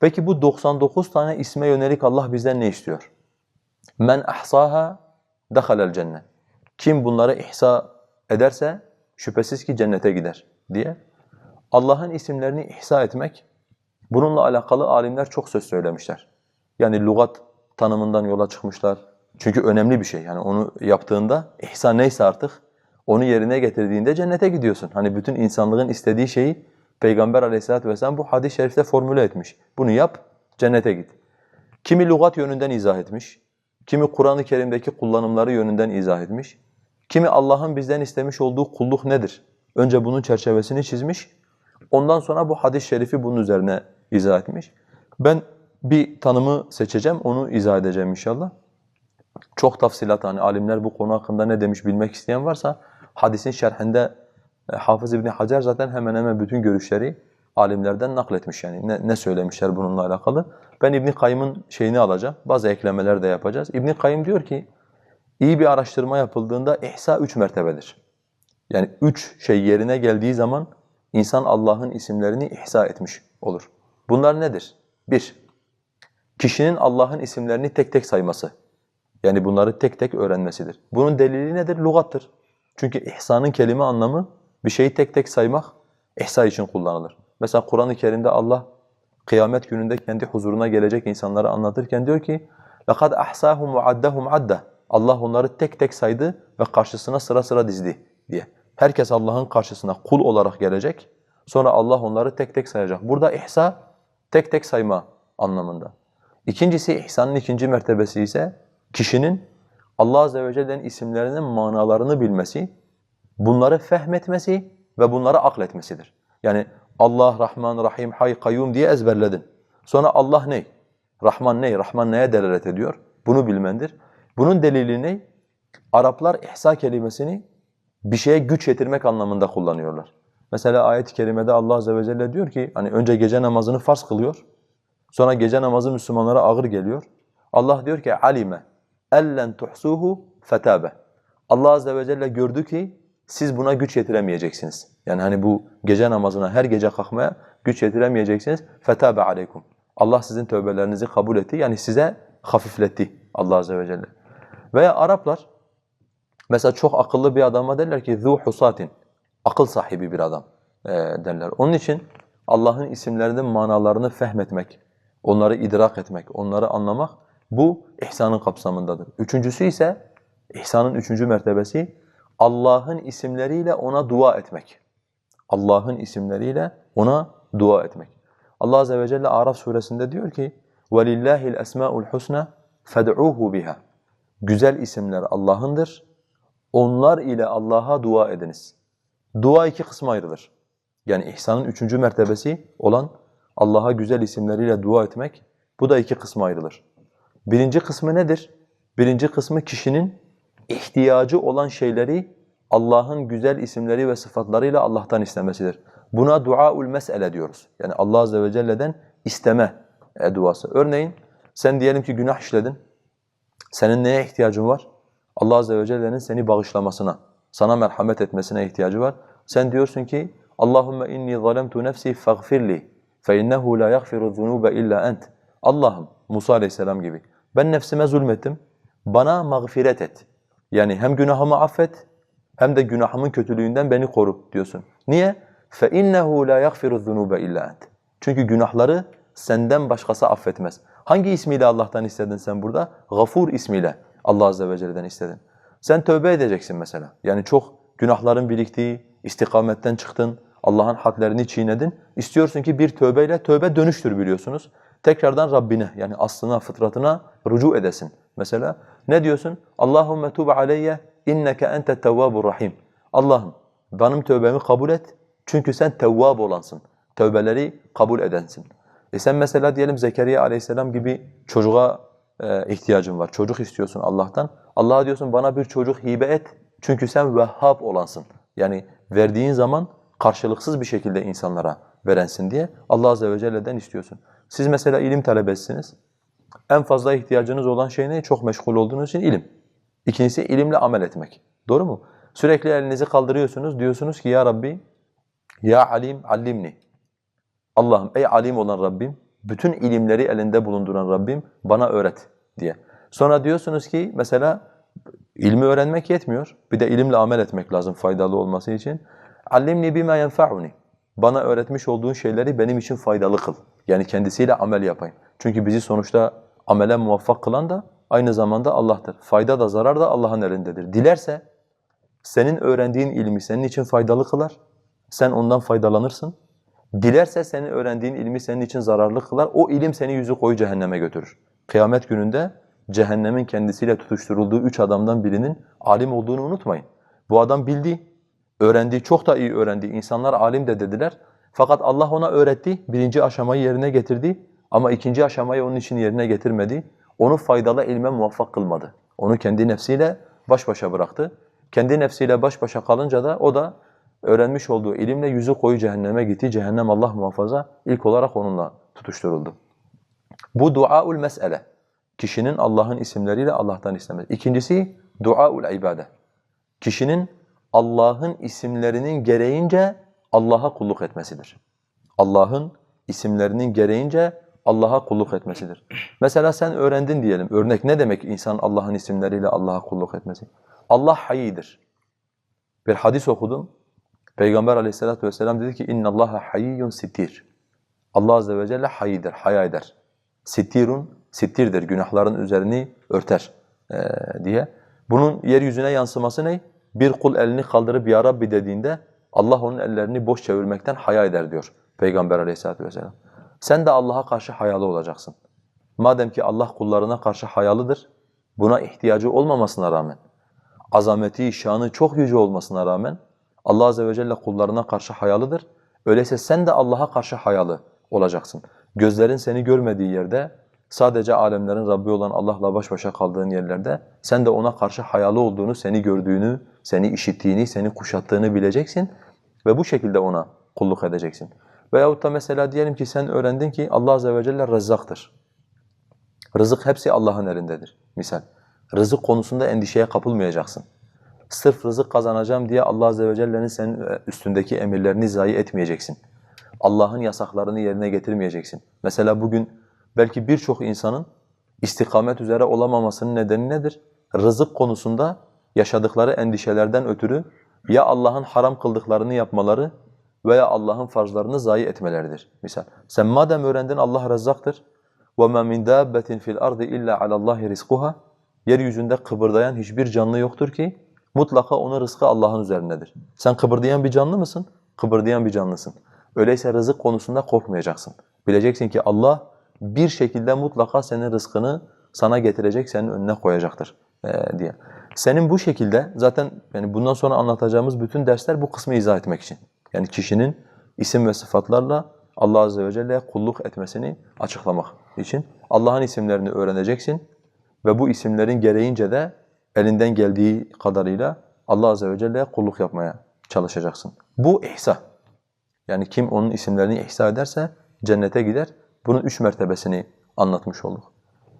Peki bu 99 tane isme yönelik Allah bizden ne istiyor? Men ahsaha dakhalel cennet. Kim bunları ihsa ederse şüphesiz ki cennete gider diye. Allah'ın isimlerini ihsa etmek bununla alakalı alimler çok söz söylemişler. Yani lügat tanımından yola çıkmışlar. Çünkü önemli bir şey. Yani onu yaptığında ihsa neyse artık onu yerine getirdiğinde cennete gidiyorsun. Hani bütün insanlığın istediği şeyi Peygamber aleyhissalatu vesselam bu hadis-i şerifte formüle etmiş. Bunu yap, cennete git. Kimi lügat yönünden izah etmiş, kimi Kur'an-ı Kerim'deki kullanımları yönünden izah etmiş, kimi Allah'ın bizden istemiş olduğu kulluk nedir? Önce bunun çerçevesini çizmiş, ondan sonra bu hadis-i şerifi bunun üzerine izah etmiş. Ben bir tanımı seçeceğim, onu izah edeceğim inşallah. Çok tafsilat hani alimler bu konu hakkında ne demiş bilmek isteyen varsa hadisin şerhinde Hafız İbn Hacer zaten hemen hemen bütün görüşleri alimlerden nakletmiş yani ne, ne söylemişler bununla alakalı. Ben İbn Kayyım'ın şeyini alacağım. Bazı eklemeler de yapacağız. İbn Kayyım diyor ki iyi bir araştırma yapıldığında ihsa üç mertebedir. Yani üç şey yerine geldiği zaman insan Allah'ın isimlerini ihsa etmiş olur. Bunlar nedir? Bir, kişinin Allah'ın isimlerini tek tek sayması. Yani bunları tek tek öğrenmesidir. Bunun delili nedir? Lugattır. Çünkü ihsanın kelime anlamı bir şeyi tek tek saymak ihsa için kullanılır. Mesela Kur'an-ı Kerim'de Allah kıyamet gününde kendi huzuruna gelecek insanları anlatırken diyor ki لَقَدْ أَحْسَاهُمْ وَعَدَّهُمْ عَدَّ Allah onları tek tek saydı ve karşısına sıra sıra dizdi diye. Herkes Allah'ın karşısına kul olarak gelecek. Sonra Allah onları tek tek sayacak. Burada ihsa tek tek sayma anlamında. İkincisi ihsanın ikinci mertebesi ise kişinin Allah azze ve celle'nin isimlerinin manalarını bilmesi, bunları fehmetmesi ve bunları akletmesidir. Yani Allah, Rahman, Rahim, Hay, Kayyum diye ezberledin. Sonra Allah ne? Rahman ne? Rahman neye delalet ediyor? Bunu bilmendir. Bunun delili ne? Araplar ihsa kelimesini bir şeye güç yetirmek anlamında kullanıyorlar. Mesela ayet-i kerimede Allah azze ve celle diyor ki hani önce gece namazını farz kılıyor. Sonra gece namazı Müslümanlara ağır geliyor. Allah diyor ki alime ellen tuhsuhu fetabe. Allah azze ve celle gördü ki siz buna güç yetiremeyeceksiniz. Yani hani bu gece namazına her gece kalkmaya güç yetiremeyeceksiniz. Fetabe aleykum. Allah sizin tövbelerinizi kabul etti. Yani size hafifletti Allah azze ve celle. Veya Araplar mesela çok akıllı bir adama derler ki zu husatin. Akıl sahibi bir adam e, derler. Onun için Allah'ın isimlerinin manalarını fehmetmek, onları idrak etmek, onları anlamak bu ihsanın kapsamındadır. Üçüncüsü ise ihsanın üçüncü mertebesi Allah'ın isimleriyle ona dua etmek. Allah'ın isimleriyle ona dua etmek. Allah azze ve celle Araf suresinde diyor ki: "Velillahi'l esmaul husna fed'uhu biha." Güzel isimler Allah'ındır. Onlar ile Allah'a dua ediniz. Dua iki kısma ayrılır. Yani ihsanın üçüncü mertebesi olan Allah'a güzel isimleriyle dua etmek, bu da iki kısma ayrılır. Birinci kısmı nedir? Birinci kısmı kişinin ihtiyacı olan şeyleri Allah'ın güzel isimleri ve sıfatlarıyla Allah'tan istemesidir. Buna duaul mesele diyoruz. Yani Allah azze ve celle'den isteme e, duası. Örneğin sen diyelim ki günah işledin. Senin neye ihtiyacın var? Allah azze ve celle'nin seni bağışlamasına, sana merhamet etmesine ihtiyacı var. Sen diyorsun ki Allahumme inni zalemtu nefsi faghfirli fe la yaghfiru zunuba illa ent. Allah'ım Musa aleyhisselam gibi ben nefsime zulmettim. Bana mağfiret et. Yani hem günahımı affet hem de günahımın kötülüğünden beni koru diyorsun. Niye? فَاِنَّهُ لَا يَغْفِرُ الذُّنُوبَ اِلَّا اَنْتِ Çünkü günahları senden başkası affetmez. Hangi ismiyle Allah'tan istedin sen burada? Gafur ismiyle Allah azze ve celle'den istedin. Sen tövbe edeceksin mesela. Yani çok günahların biriktiği, istikametten çıktın, Allah'ın hadlerini çiğnedin. İstiyorsun ki bir tövbeyle tövbe dönüştür biliyorsunuz. Tekrardan Rabbine yani aslına, fıtratına rücu edesin. Mesela ne diyorsun? Allahumme tub aleyye inneke ente tevvabur rahim. Allah'ım benim tövbemi kabul et çünkü sen tevvab olansın. Tövbeleri kabul edensin. E sen mesela diyelim Zekeriya aleyhisselam gibi çocuğa e, ihtiyacın var. Çocuk istiyorsun Allah'tan. Allah'a diyorsun bana bir çocuk hibe et çünkü sen Vehhab olansın. Yani verdiğin zaman karşılıksız bir şekilde insanlara verensin diye Allah azze ve celle'den istiyorsun. Siz mesela ilim talebesiniz. En fazla ihtiyacınız olan şey ne? Çok meşgul olduğunuz için ilim. İkincisi ilimle amel etmek. Doğru mu? Sürekli elinizi kaldırıyorsunuz. Diyorsunuz ki ya Rabbi, ya alim allimni. Allah'ım ey alim olan Rabbim Bütün ilimleri elinde bulunduran Rabbim bana öğret diye. Sonra diyorsunuz ki mesela ilmi öğrenmek yetmiyor. Bir de ilimle amel etmek lazım faydalı olması için. Allimni bima yenfa'uni. Bana öğretmiş olduğun şeyleri benim için faydalı kıl. Yani kendisiyle amel yapayım. Çünkü bizi sonuçta amele muvaffak kılan da aynı zamanda Allah'tır. Fayda da zarar da Allah'ın elindedir. Dilerse senin öğrendiğin ilmi senin için faydalı kılar. Sen ondan faydalanırsın. Dilerse senin öğrendiğin ilmi senin için zararlı kılar. O ilim seni yüzü koyu cehenneme götürür. Kıyamet gününde cehennemin kendisiyle tutuşturulduğu üç adamdan birinin alim olduğunu unutmayın. Bu adam bildi, öğrendi, çok da iyi öğrendi. İnsanlar alim de dediler. Fakat Allah ona öğretti, birinci aşamayı yerine getirdi. Ama ikinci aşamayı onun için yerine getirmedi. Onu faydalı ilme muvaffak kılmadı. Onu kendi nefsiyle baş başa bıraktı. Kendi nefsiyle baş başa kalınca da o da öğrenmiş olduğu ilimle yüzü koyu cehenneme gitti. Cehennem Allah muhafaza ilk olarak onunla tutuşturuldu. Bu duaul mesele. Kişinin Allah'ın isimleriyle Allah'tan istemesi. İkincisi duaul ibade. Kişinin Allah'ın isimlerinin gereğince Allah'a kulluk etmesidir. Allah'ın isimlerinin gereğince Allah'a kulluk etmesidir. Mesela sen öğrendin diyelim. Örnek ne demek insan Allah'ın isimleriyle Allah'a kulluk etmesi? Allah hayyidir. Bir hadis okudum. Peygamber aleyhissalatu vesselam dedi ki inna Allaha hayyun sittir. Allah azze ve celle hayyidir, haya eder. Sittirun, sittirdir, günahların üzerini örter ee, diye. Bunun yeryüzüne yansıması ne? Bir kul elini kaldırıp ya Rabbi dediğinde Allah onun ellerini boş çevirmekten haya eder diyor Peygamber aleyhissalatu vesselam. Sen de Allah'a karşı hayalı olacaksın. Madem ki Allah kullarına karşı hayalıdır, buna ihtiyacı olmamasına rağmen, azameti, şanı çok yüce olmasına rağmen Allah azze ve celle kullarına karşı hayalıdır. Öyleyse sen de Allah'a karşı hayalı olacaksın. Gözlerin seni görmediği yerde, sadece alemlerin Rabbi olan Allah'la baş başa kaldığın yerlerde sen de ona karşı hayalı olduğunu, seni gördüğünü, seni işittiğini, seni kuşattığını bileceksin ve bu şekilde ona kulluk edeceksin. Veyahut da mesela diyelim ki sen öğrendin ki Allah azze ve celle rezzaktır. Rızık hepsi Allah'ın elindedir misal. Rızık konusunda endişeye kapılmayacaksın. Sırf rızık kazanacağım diye Allah azze ve celle'nin senin üstündeki emirlerini zayi etmeyeceksin. Allah'ın yasaklarını yerine getirmeyeceksin. Mesela bugün belki birçok insanın istikamet üzere olamamasının nedeni nedir? Rızık konusunda yaşadıkları endişelerden ötürü ya Allah'ın haram kıldıklarını yapmaları veya Allah'ın farzlarını zayi etmeleridir. Misal sen madem öğrendin Allah rezzaktır وَمَا مِنْ دَابَّةٍ فِي الْأَرْضِ إِلَّا عَلَى اللّٰهِ رِزْقُهَا Yeryüzünde kıpırdayan hiçbir canlı yoktur ki mutlaka onun rızkı Allah'ın üzerindedir. Sen kıpırdayan bir canlı mısın? Kıpırdayan bir canlısın. Öyleyse rızık konusunda korkmayacaksın. Bileceksin ki Allah bir şekilde mutlaka senin rızkını sana getirecek, senin önüne koyacaktır ee, diye. Senin bu şekilde zaten yani bundan sonra anlatacağımız bütün dersler bu kısmı izah etmek için. Yani kişinin isim ve sıfatlarla Allah azze ve celle'ye kulluk etmesini açıklamak için Allah'ın isimlerini öğreneceksin ve bu isimlerin gereğince de elinden geldiği kadarıyla Allah azze ve celle'ye kulluk yapmaya çalışacaksın. Bu ihsa. Yani kim onun isimlerini ihsa ederse cennete gider. Bunun üç mertebesini anlatmış olduk.